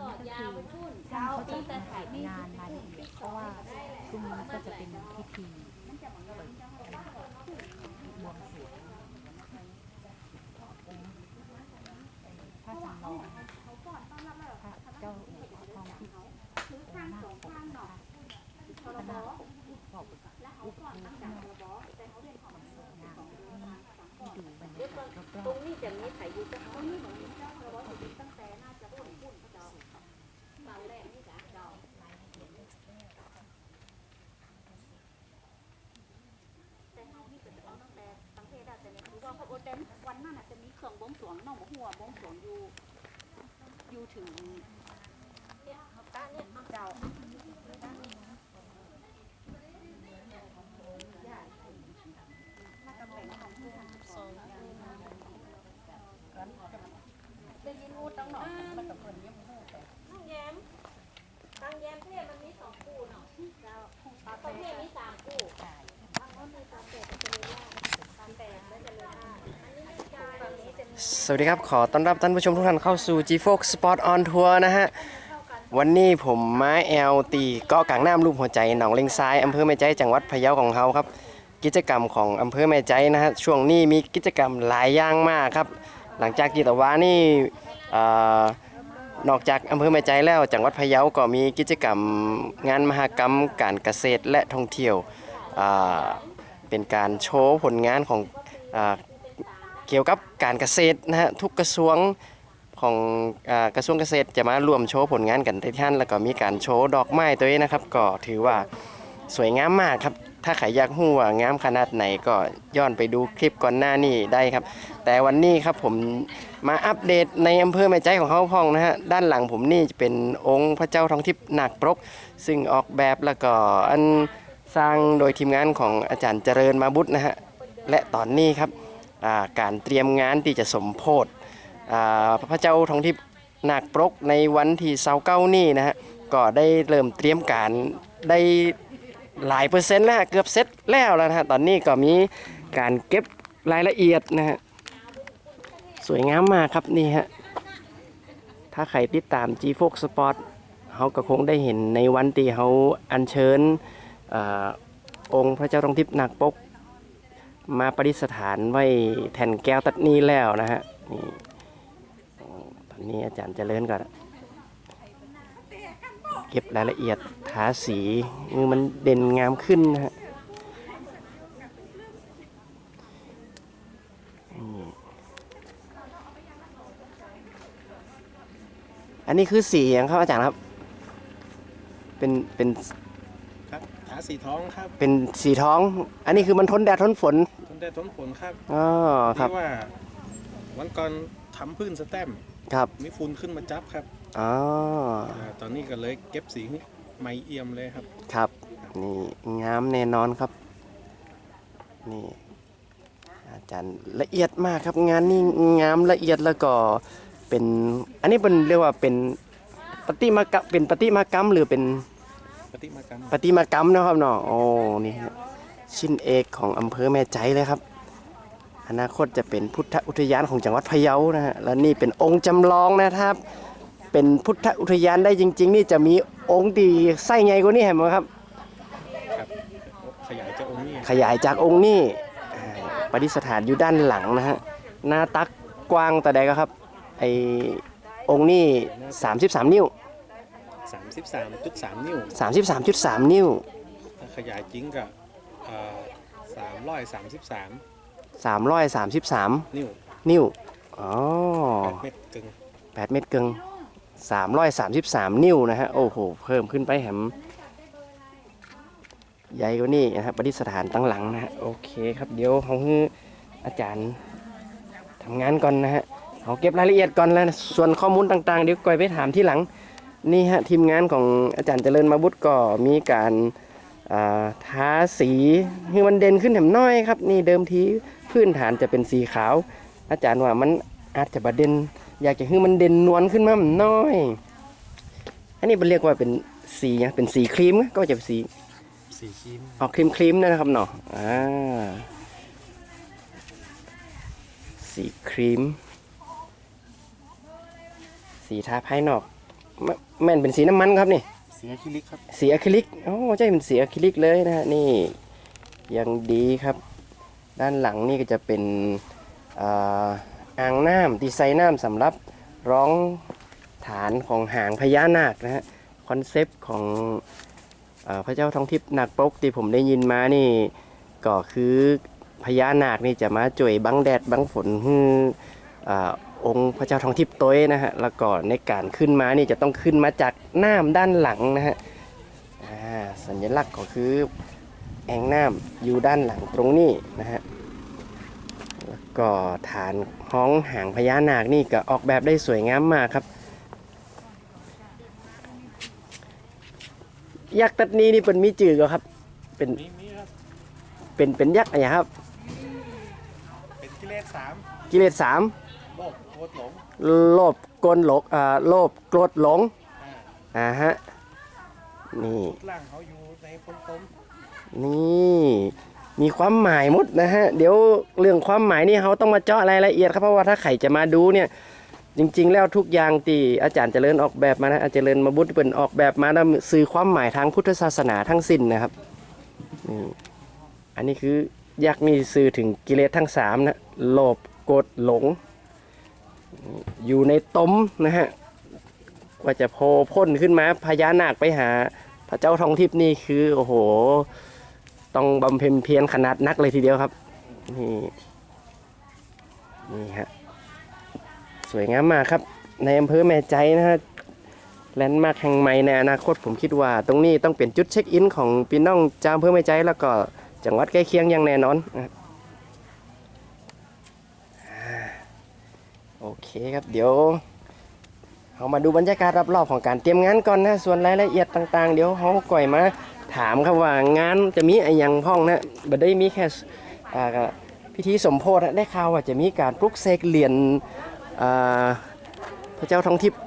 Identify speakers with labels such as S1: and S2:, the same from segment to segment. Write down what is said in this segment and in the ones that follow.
S1: ก็ยาวไปพุ่น
S2: ช่างเขาจะ
S1: แต่ถ่ายไม่
S2: งานรายละเอียดเพราะว่าพรุ่งนี้ก็จะเป็นพิธีเปิดบวงสรวงพระจำลองพระเจ้าอยู่หัวทองที่องค์นาคปกนะคะพระนาคปกบอกอุปโภคเนาะสวยงามให้ดูบรรยากาศร
S1: ตร
S2: อบ
S1: งนี้จะมีถ่ายอยู่ก็เขานี่บางแรกนี่จ้ะเจ้า
S3: แต่เฮานี่ก็จะเอาตั้งแต่ตั้งเทศได้แต่เนี่ยคือว่าพระโอ เต็นวันนั้นจะมีเครื่องบวงสรวงน้องหัวบวงสรวงอยู่ อยู่ถึง
S1: เนี่ยเอาตาเนี่ยเอาเจ้า
S3: ได้ยินพูดตั้งหนอมันกับเพิ่นยังพูดไป
S1: ตั้งแยมตั้งแยมเทพมันมีสองคู่เนาะเจ้าตรงนี้มีสามคู่บางคนมีตาแปดกับเจริญล่าตาแปดและเจริญล่าอันนี้ไม่ใช่ตอนนี้จะมี
S4: สวัสดีครับ ขอต้อนรับท่านผู้ชมทุกท่านเข้าสู่ g f o x Sport on Tour นะฮะ วันนี้ผมมาแอลตีเกาะกลางน้ำรูปหัวใจหนองเลงซ้ายอำเภอแม่ใจจังหวัดพะเยาของเขาครับ กิจกรรมของอำเภอแม่ใจนะฮะ ช่วงนี้มีกิจกรรมหลายอย่างมากครับ หลังจากกีตวานี่เอ่อนอกจากอำเภอแม่ใจแล้วจังหวัดพะเยาก็มีกิจกรรมงานมหกรรมการเกษตรและท่องเที่ยวอ่าเป็นการโชว์ผลงานของอ่า เกี่ยวกับการเกษตรนะฮะทุกกระทรวงของอกระทรวงเกษตรจะมารวมโชว์ผลงานกันที่ท่านแล้วก็มีการโชว์ดอกไม้ตัวนี้นะครับ ก็ถือว่าสวยงามมากครับ ถ้าใครอยากรู้ว่างามขนาดไหนก็ย้อนไปดูคลิปก่อนหน้านี้ได้ครับ แต่วันนี้ครับผมมาอัปเดตในอำเภอแม่ใจของเขาพองนะฮะด้านหลังผมนี่จะเป็นองค์พระเจ้าทองทิพย์หนักปรก ซึ่งออกแบบแล้วก็อันสร้างโดยทีมงานของอาจารย์เจริญมาบุตรนะฮะและตอนนี้ครับ การเตรียมงานที่จะสมโพธอ่าพระเจ้าทองทิพย์นาคปรกในวันที่เสาเก้านี่นะฮะก็ได้เริ่มเตรียมการได้หลายเปอร์เซ็นต์แล้วเกือบเสร็จแล้วแล้วนะฮะตอนนี้ก็มีการเก็บรายละเอียดนะฮะสวยงามมากครับนี่ฮะถ้าใครติดตาม G f o x Sport เขาก็คงได้เห็นในวันที่เขาอัญเชิญอองค์พระเจ้าทองทิพย์นาคปก มาประดิษฐานไว้แผ่นแก้วตัดนี้แล้วนะฮะนี่โอ้ตอนนี้อาจารย์เจริญก็เก็บรายละเอียดทาสีมือมันเด่นงามขึ้นนะฮะนี่อันนี้คือสีอย่างครับอาจารย์ครับ เป็นเป็น
S5: ครับถาสีท้องครับ
S4: เป็นสีท้อง อันนี้คือมันทนแดดทนฝน
S5: ทน ได้ทนฝนครับ
S4: อ๋อครับ
S5: ที่ว่าวันก่อนทำพื้นสแตมป์
S4: ครับ
S5: มีฝุ่นขึ้นมาจับครับ
S4: อ๋อา
S5: ตอนนี้ก็เลยเก็บสีไม่เอี่ยมเลยครับ
S4: ครับ นี่งามแน่นอนครับ นี่ อาจารย์ละเอียดมากครับ งานนี่งามละเอียดแล้วก็เป็น อันนี้เป็นเรียกว่าเป็นปฏิมากรรมเป็นปฏิมากรรมหรือเป็น
S5: ปฏิมากรรม
S4: ปฏิมากรรมนะครับเนาะโอ้นี่ฮะ ชิ้นเอกของอำเภอแม่ใจเลยครับ อนาคตจะเป็นพุทธอุทยานของจังหวัดพะเยานะฮะแล้วนี่เป็นองค์จำลองนะครับ เป็นพุทธอุทยานได้จริง ๆ นี่จะมีองค์ตีไส้ไงกว่านี้เห็นไหมครับ
S5: ครับ ขยายจากองค์นี้
S4: ขยายจากองค์นี้อ่าประดิษฐานอยู่ด้านหลังนะฮะหน้าตักกว้างแต่ใดก็ครับไอองค์นี้33 นิ้ว
S5: 33.3นิ้ว
S4: 33.3 นิ้ว
S5: ถ้าขยายจริงก็ สามร้อยสามสิบสาม
S4: 333
S5: นิ้ว
S4: นิ้ว อ๋อ
S5: แปดเมตรกึ่ง
S4: 8เมตรเกิง333 นิ้วนะฮะ โอ้โห เพิ่มขึ้นไปแหมใหญ่กว่านี้นะครับประดิษฐานตั้งหลังนะฮะ โอเคครับ เดี๋ยวเขาให้อาจารย์ทำงานก่อนนะฮะเขาเก็บรายละเอียดก่อนแล้วนะส่วนข้อมูลต่างๆ เดี๋ยวก่อยไปถามที่หลัง นี่ฮะทีมงานของอาจารย์เจริญมาบุตรก็มีการอ่า ทาสีให้มันเด่นขึ้นแถมน้อยครับ นี่เดิมทีพื้นฐานจะเป็นสีขาว อาจารย์ว่ามันอาจจะบดเด่นอยากจะให้มันเด่นนวลขึ้นมามันน้อย อันนี้มันเรียกว่าเป็นสีนะเป็นสีครีมก็จะเป็นสี
S5: สีชิ้น
S4: ออกครีมครีมๆนะครับเนาะอ่าสีครีม สีทาภายนอกแม่แม่นเป็นสีน้ำมันครับนี่
S5: เสียคิลิกครับ
S4: สีอะคริลิกโอ้ใช่เป็นสีอะคริลิกเลยนะฮะนี่ยังดีครับ ด้านหลังนี่ก็จะเป็นอ่างน้ำดีไซน์น้ำสำหรับร้องฐานของหางพญานาคนะฮะคอนเซปต์ของอพระเจ้าทองทิพย์นาคปกที่ผมได้ยินมานี่ก็คือพญานาคนี่จะมาจ่วยบังแดดบังฝนฮือ อ่าองค์พระเจ้าทองทิพย์โต้ยนะฮะแล้วก็ในการขึ้นมานี่จะต้องขึ้นมาจากน้ำด้านหลังนะฮะอ่าสัญลักษณ์ก็คือแอ่งน้ำอยู่ด้านหลังตรงนี้นะฮะแล้วก็ฐานห้องหางพญานาคนี่ก็ออกแบบได้สวยงามมากครับ ยักษ์ตัดนี้นี่เป็นมีจือก็ครับ เป็น
S5: มีมีครับ
S4: เป็นเป็นยักษ์อะไรครับ
S5: เป็นกิเลสสาม
S4: กิเลสสาม
S5: โลภโกรธหลง
S4: โลภกลหลงอ่าโลภโกรธหลง
S5: อ่า
S4: อ่าฮะนี่
S5: ร่างเขาอยู่ในคนต้ม
S4: นี่มีความหมายหมดนะฮะเดี๋ยวเรื่องความหมายนี่เขาต้องมาเจาะรายละเอียดครับเพราะว่าถ้าใครจะมาดูเนี่ยจริง ๆ แล้วทุกอย่างที่อาจารย์เจริญออกแบบมานะอาจารย์เจริญมาบุตรเป็นออกแบบมาแล้วสื่อความหมายทางพุทธศาสนาทั้งสิ้นนะครับนี่อันนี้คือยักษ์นี่สื่อถึงกิเลสทั้งสามนะโลภโกรธหลง อยู่ในต้มนะฮะกว่าจะโพพ่นขึ้นมาพญานาคไปหา พระเจ้าทองทิพย์นี่คือโอ้โห ต้องบำเพ็ญเพียรขนาดนักเลยทีเดียวครับนี่นี่ฮะสวยงามมากครับ ในอำเภอแม่ใจนะฮะแลนด์มาร์คแห่งใหม่ในอนาคตผมคิดว่า ตรงนี้ต้องเป็นจุดเช็คอินของพี่น้องจามอำเภอแม่ใจแล้วก็จังหวัดใกล้เคียงอย่างแน่นอนนะครับอ่า โอเคครับเดี๋ยวเรามาดูบรรยากาศรอบๆของการเตรียมงานก่อนนะส่วนรายละเอียดต่างๆ เดี๋ยวเขาก่อยมาถามครับว่างานจะมีอะไรอย่างพ้องนะบ่ได้มีแค่พิธีสมโพธินะได้ข่าวว่าจะมีการปลุกเสกเหรียญพระเจ้าทองทิพย์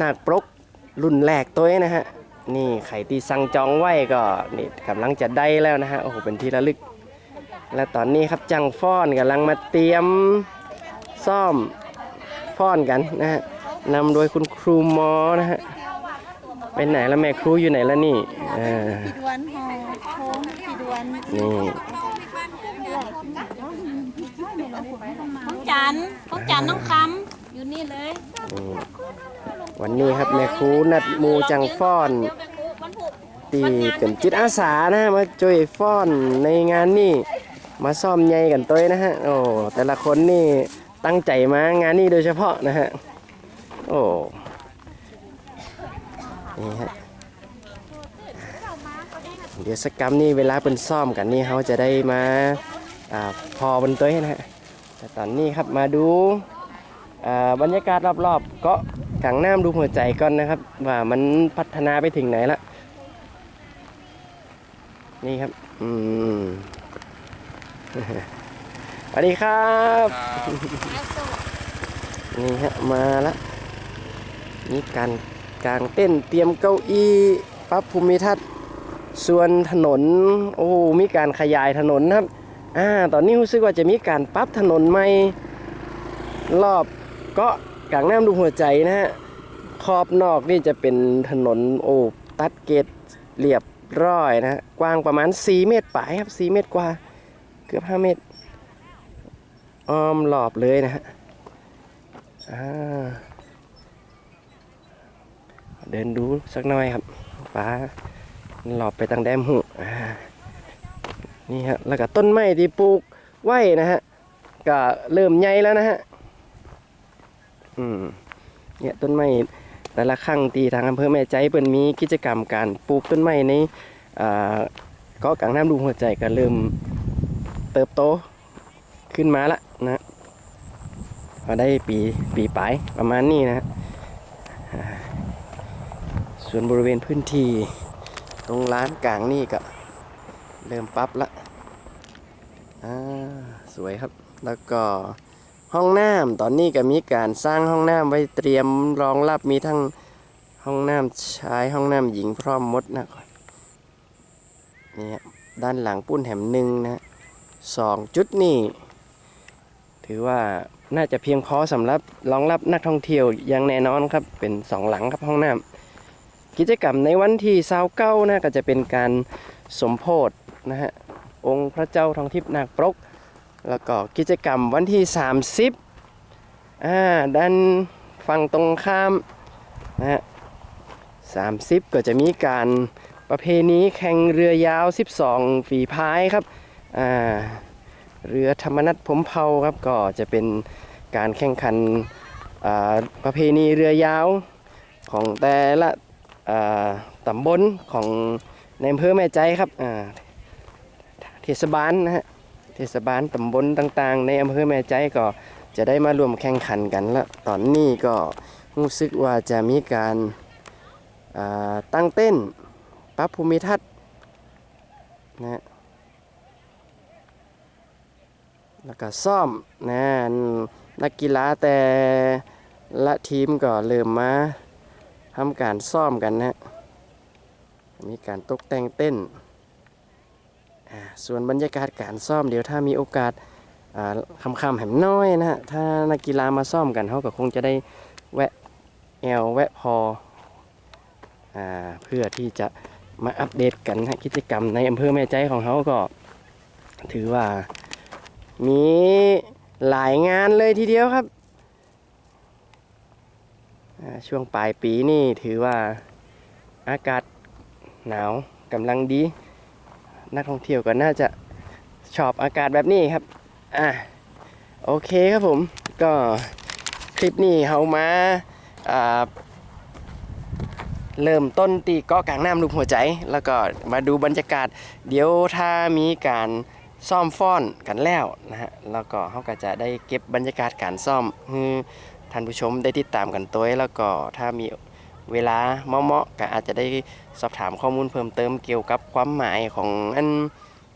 S4: นาคปรกรุ่นแรกตัวนี้นะฮะนี่ไข่ตีสั่งจองไว้ก็นี่กำลังจะได้แล้วนะฮะโอ้โหเป็นที่ระลึก และตอนนี้ครับจังฟ้อนกำลังมาเตรียมซ่อม ฟ้อนกันนะฮะนำโดยคุณครูมอนะฮะไปไหนแล้วแม่ครูอยู่ไหนแล้วนี่อ่า
S2: พี่ดวนหอโค้งพี่ดวน
S4: นี่
S3: ของจันทร์ของจันน้องคำอยู่นี่เลย
S4: วันนี้ครับแม่ครูนัดมูจังฟ้อนตีเป็นจิตอาสานะมาช่วยฟ้อนในงานนี่มาซ่อมใยกันตัวนะฮะโอ้แต่ละคนนี่ ตั้งใจมางานนี้โดยเฉพาะนะฮะ โอ้ นี่ฮะ เดี๋ยวสกกรรมนี่เวลาเป็นซ่อมกันนี่เขาจะได้มาอาพอบนตัวนะฮะ แต่ตอนนี้ครับมาดูอ่าบรรยากาศรอบๆกาะกลางน้ำดูหัวใจก่อนนะครับ ว่ามันพัฒนาไปถึงไหนละ นี่ครับ อืม วัสดีครับนี่ฮะมาละนี่การกางเต้นท์เตรียมเก้าอี้ปรับภูมิทัศน์ส่วนถนนโอ้มีการขยายถนนนะครับอ่าตอนนี้รู้สึกว่าจะมีการปรับถนนใหม่รอบเกาะกลางน้ำดูหัวใจนะฮะขอบนอกนี่จะเป็นถนนโอ้ตัดเกตเรียบร้อยนะฮะกว้างประมาณ 4 เมตรปลายครับ 4 เมตรกว่า เกือบ 5 เมตร อ้อมรอบเลยนะฮะเดินดูสักหน่อยครับฟ้าหลอบไปตั้งแดมหูอ่นี่ฮะแล้วก็ต้นไม้ที่ปลูกไว้นะฮะก็เริ่มใหญ่แล้วนะฮะอืมเนี่ยต้นไม้แต่ละครั้งตีทางอำเภอแม่ใจเปิ่นมีกิจกรรมการปลูกต้นไม้ในเกาะกลางน้ำดูหัวใจก็เริ่มเติบโตขึ้นมาละ นะพอได้ปีปีปลายประมาณนี้นะฮะส่วนบริเวณพื้นที่ตรงร้านกลางนี่ก็เริ่มปรับละอ่าสวยครับแล้วก็ห้องน้ำตอนนี้ก็มีการสร้างห้องน้ำไว้เตรียมรองรับมีทั้งห้องน้ำชายห้องน้ำหญิงพร้อมมดนะนนี่ฮะด้านหลังปุ้นแหมหนึ่งนะฮะสองจุดนี่ถือว่า น่าจะเพียงพอสำหรับรองรับนักท่องเที่ยวอย่างแน่นอนครับ เป็นสองหลังครับห้องน้ำกิจกรรมในวันที่เสาเก้านะก็จะเป็นการสมโพธนะฮะองค์พระเจ้าทองทิพย์นาคปรก แล้วก็กิจกรรมวันที่ 30อ่าด้านฝั่งตรงข้ามนะฮะ30ก็จะมีการประเพณีแข่งเรือยาว 12 ฝีพายครับอ่า เรือธรรมนัตพรหมเผาครับก็จะเป็นการแข่งขันประเพณีเรือยาวของแต่ละตำบลของในอำเภอแม่ใจครับเทศบาลนะฮะเทศบาลตำบลต่างๆ ในอำเภอแม่ใจก็จะได้มารวมแข่งขันกันแล้วตอนนี้ก็รู้สึกว่าจะมีการาตั้งเต้นปรับภูมิทัศน์นะฮะ แล้วก็ซ่อมนะนักกีฬาแต่ละทีมก็เริ่มมาทำการซ่อมกันนะ มีการตกแต่งเต้น ส่วนบรรยากาศการซ่อมเดี๋ยวถ้ามีโอกาสอ่าคำๆแหมน้อยนะฮะ ถ้านักกีฬามาซ่อมกันเขาก็คงจะได้แวะแอวแวะพออเพื่อที่จะมาอัปเดตกันนะกิจกรรมในอำเภอแม่ใจของเขาก็ถือว่า มีหลายงานเลยทีเดียวครับช่วงปลายปีนี่ถือว่าอากาศหนาวกำลังดี นักท่องเที่ยวก็น่าจะชอบอากาศแบบนี้ครับอะโอเคครับผมก็คลิปนี้เขามาอ่าเริ่มต้นตีเกาะกลางน้ำรูปหัวใจ แล้วก็มาดูบรรยากาศ เดี๋ยวถ้ามีการ ซ่อมฟ้อนกันแล้วนะฮะแล้วก็เขาก็จะได้เก็บบรรยากาศการซ่อมให้ท่านผู้ชมได้ติดตามกันตัวแล้วก็ถ้ามีเวลาเหมาะๆก็อาจจะได้สอบถามข้อมูลเพิ่มเติมเกี่ยวกับความหมายของอัน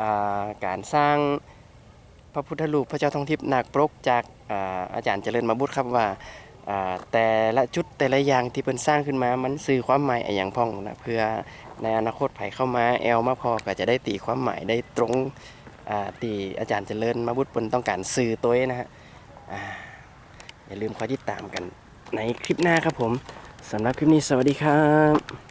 S4: อการสร้างพระพุทธรูปพระเจ้าทองทิพย์นาคปรกจากอาอาจารย์เจริญมาบุตรครับว่าแต่ละจุดแต่ละอย่างที่เพิ่นสร้างขึ้นมามันสื่อความหมายอย่างพ้องนะเพื่อในอนาคตไผเข้ามาแอลมาพอก็จะได้ตีความหมายได้ตรง ที่อาจารย์เจริญมาบุตรปนต้องการสื่อตัวนะฮะออย่าลืมคอยติดตามกันในคลิปหน้าครับผมสำหรับคลิปนี้สวัสดีครับ